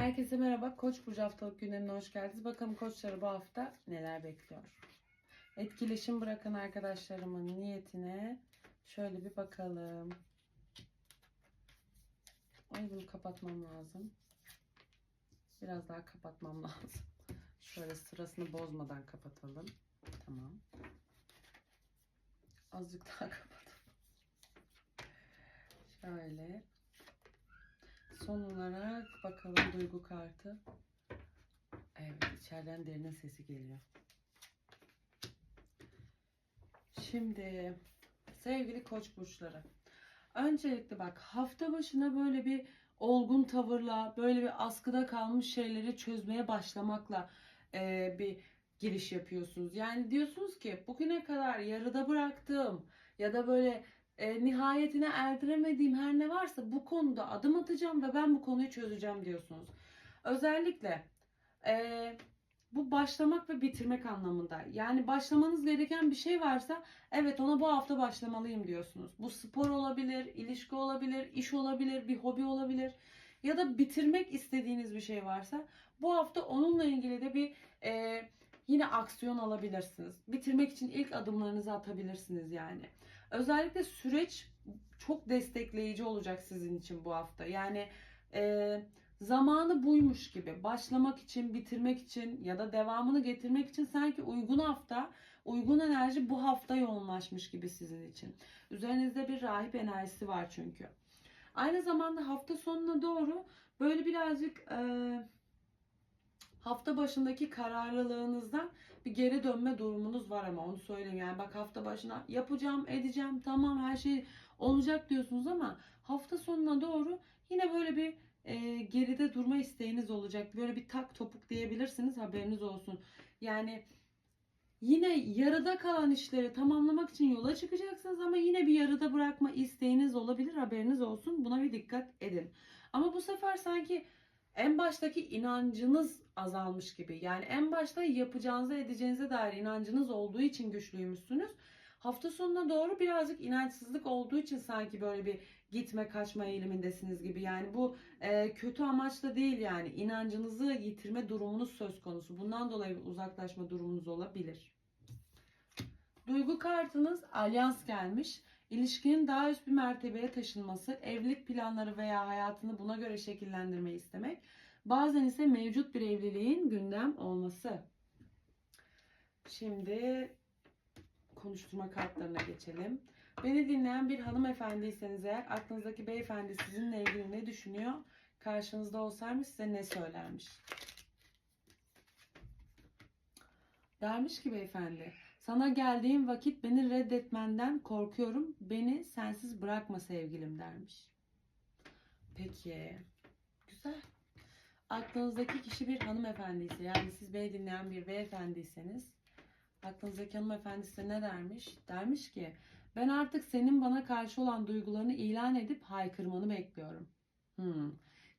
Herkese merhaba. Koç burcu haftalık gündemine hoş geldiniz. Bakalım koçları bu hafta neler bekliyor. Etkileşim bırakan arkadaşlarımın niyetine şöyle bir bakalım. Ay bunu kapatmam lazım. Biraz daha kapatmam lazım. Şöyle sırasını bozmadan kapatalım. Tamam. Azıcık daha kapatalım. Şöyle. Son olarak bakalım duygu kartı. Evet içeriden derinin sesi geliyor. Şimdi sevgili koç burçları. Öncelikle bak hafta başına böyle bir olgun tavırla böyle bir askıda kalmış şeyleri çözmeye başlamakla e, bir giriş yapıyorsunuz. Yani diyorsunuz ki bugüne kadar yarıda bıraktığım ya da böyle e, nihayetine erdiremediğim her ne varsa bu konuda adım atacağım ve ben bu konuyu çözeceğim diyorsunuz. Özellikle e, bu başlamak ve bitirmek anlamında. Yani başlamanız gereken bir şey varsa evet ona bu hafta başlamalıyım diyorsunuz. Bu spor olabilir, ilişki olabilir, iş olabilir, bir hobi olabilir. Ya da bitirmek istediğiniz bir şey varsa bu hafta onunla ilgili de bir e, yine aksiyon alabilirsiniz. Bitirmek için ilk adımlarınızı atabilirsiniz yani. Özellikle süreç çok destekleyici olacak sizin için bu hafta. Yani e, zamanı buymuş gibi başlamak için, bitirmek için ya da devamını getirmek için sanki uygun hafta, uygun enerji bu hafta yoğunlaşmış gibi sizin için. Üzerinizde bir rahip enerjisi var çünkü. Aynı zamanda hafta sonuna doğru böyle birazcık e, hafta başındaki kararlılığınızdan bir geri dönme durumunuz var ama onu söyleyeyim. Yani bak hafta başına yapacağım, edeceğim, tamam her şey olacak diyorsunuz ama hafta sonuna doğru yine böyle bir e, geride durma isteğiniz olacak. Böyle bir tak topuk diyebilirsiniz haberiniz olsun. Yani yine yarıda kalan işleri tamamlamak için yola çıkacaksınız ama yine bir yarıda bırakma isteğiniz olabilir haberiniz olsun. Buna bir dikkat edin. Ama bu sefer sanki en baştaki inancınız azalmış gibi. Yani en başta yapacağınıza edeceğinize dair inancınız olduğu için güçlüymüşsünüz. Hafta sonuna doğru birazcık inançsızlık olduğu için sanki böyle bir gitme kaçma eğilimindesiniz gibi. Yani bu e, kötü amaçla değil yani inancınızı yitirme durumunuz söz konusu. Bundan dolayı uzaklaşma durumunuz olabilir. Duygu kartınız alyans gelmiş. İlişkinin daha üst bir mertebeye taşınması, evlilik planları veya hayatını buna göre şekillendirmeyi istemek. Bazen ise mevcut bir evliliğin gündem olması. Şimdi konuşturma kartlarına geçelim. Beni dinleyen bir hanımefendiyseniz eğer aklınızdaki beyefendi sizinle ilgili ne düşünüyor? Karşınızda olsaymış size ne söylermiş? Dermiş ki beyefendi, sana geldiğim vakit beni reddetmenden korkuyorum. Beni sensiz bırakma sevgilim dermiş. Peki. Güzel. Aklınızdaki kişi bir hanımefendiyse yani siz beni dinleyen bir beyefendiyseniz aklınızdaki hanımefendi size ne dermiş? Dermiş ki ben artık senin bana karşı olan duygularını ilan edip haykırmanı bekliyorum. Hmm.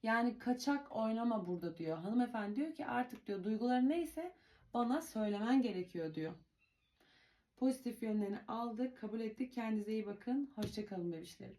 Yani kaçak oynama burada diyor. Hanımefendi diyor ki artık diyor duyguları neyse bana söylemen gerekiyor diyor. Pozitif yönlerini aldık, kabul ettik. Kendinize iyi bakın. Hoşçakalın bebişlerim.